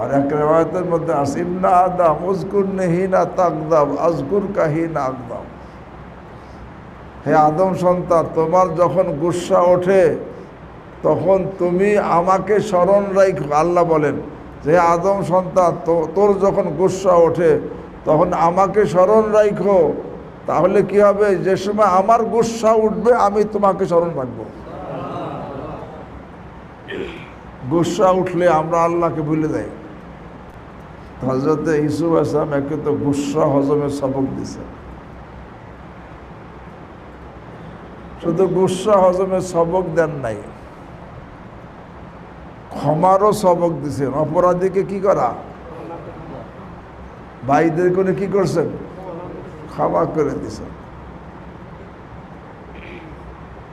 আর এক রেওয়ায়তের মধ্যে আছে, ইন্না আদাম উজকুর নেহিনা তাকদাম আজকুর কাহিনা আকদাম হে আদম সন্তান, তোমার যখন গুসা ওঠে, তখন তুমি আমাকে স্মরণ রাখো আল্লাহ বলেন যে আদম সন্তান তোর যখন গুসা ওঠে, তখন আমাকে স্মরণ রাখো তাহলে কি হবে? যে সময় আমার গুসা উঠবে, আমি তোমাকে স্মরণ রাখব। গুসা উঠলে আমরা আল্লাহকে ভুলে যাই। হজরতে ইসুফ আসলাম একে তো গুসা হজমের সবক দিছে। শুধু গুসা হজমের সবক দেন নাই, ক্ষমারও সবক দিছেন। অপরাধীকে কি করা? ভাইদের করে কি করছেন? ক্ষমা করে দিছেন।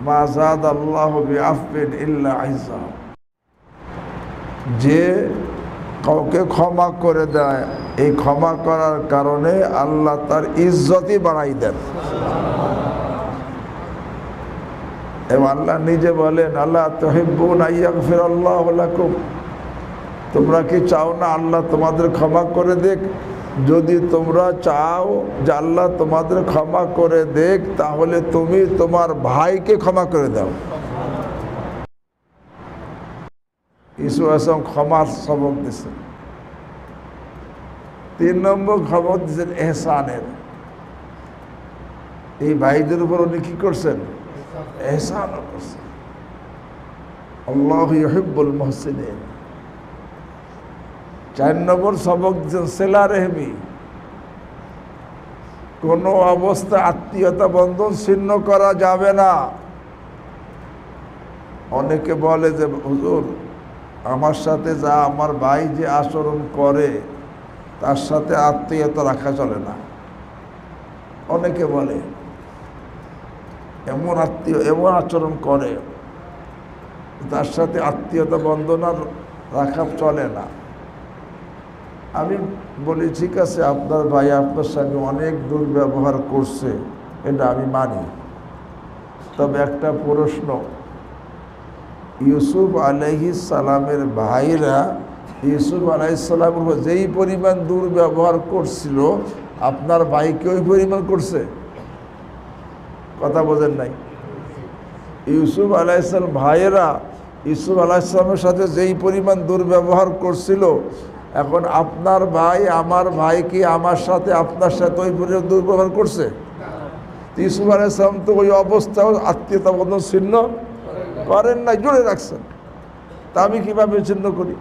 মা জাদ আল্লাহ ইল্লা যে কাউকে ক্ষমা করে দেয়, এই ক্ষমা করার কারণে আল্লাহ তার ইজ্জতই বাড়াই দেন। এবং আল্লাহ নিজে বলেন, আল্লাহ তহিবুন আইয়াগফির আল্লাহ লাকুম। তোমরা কি চাও না আল্লাহ তোমাদের ক্ষমা করে দেখ যদি তোমরা চাও যে আল্লাহ তোমাদের ক্ষমা করে দেখ তাহলে তুমি তোমার ভাইকে ক্ষমা করে দাও। ইসু আসলাম ক্ষমার সবক দিচ্ছেন তিন নম্বর খবর দিচ্ছেন এহসানের। এই ভাইদের উপর উনি কি করছেন? এহসান করছেন। আল্লাহ চার নম্বর সবক দিচ্ছেন সেলা রেহমি কোনো অবস্থা আত্মীয়তা বন্ধন ছিন্ন করা যাবে না। অনেকে বলে যে, হুজুর আমার সাথে যা আমার ভাই যে আচরণ করে, তার সাথে আত্মীয়তা রাখা চলে না। অনেকে বলে, এমন আত্মীয়, এমন আচরণ করে, তার সাথে আত্মীয়তা বন্ধন আর রাখা চলে না। আমি বলি, ঠিক আছে, আপনার ভাই আপনার সঙ্গে অনেক দুর্ব্যবহার করছে, এটা আমি মানি। তবে একটা প্রশ্ন ইউসুফ আলহি সালামের ভাইরা, ইউসুফ আলাইসালামের উপর যেই পরিমাণ দুর্ব্যবহার করছিল, আপনার ভাইকে ওই পরিমাণ করছে? কথা বোঝেন নাই। ইউসুফ আলাইসালাম ভাইয়েরা, ইউসুফ আলাইসালামের সাথে যেই পরিমাণ দুর্ব্যবহার করছিল, এখন আপনার ভাই, আমার ভাই কি আমার সাথে, আপনার সাথে ওই পরিমাণ দুর্ব্যবহার করছে? ইউসুফ আলাইসালাম তো ওই অবস্থাও আত্মীয়তা বন্ধন ছিন্ন। করেন না জুড়ে রাখছেন। তা আমি কীভাবে চিহ্ন করি?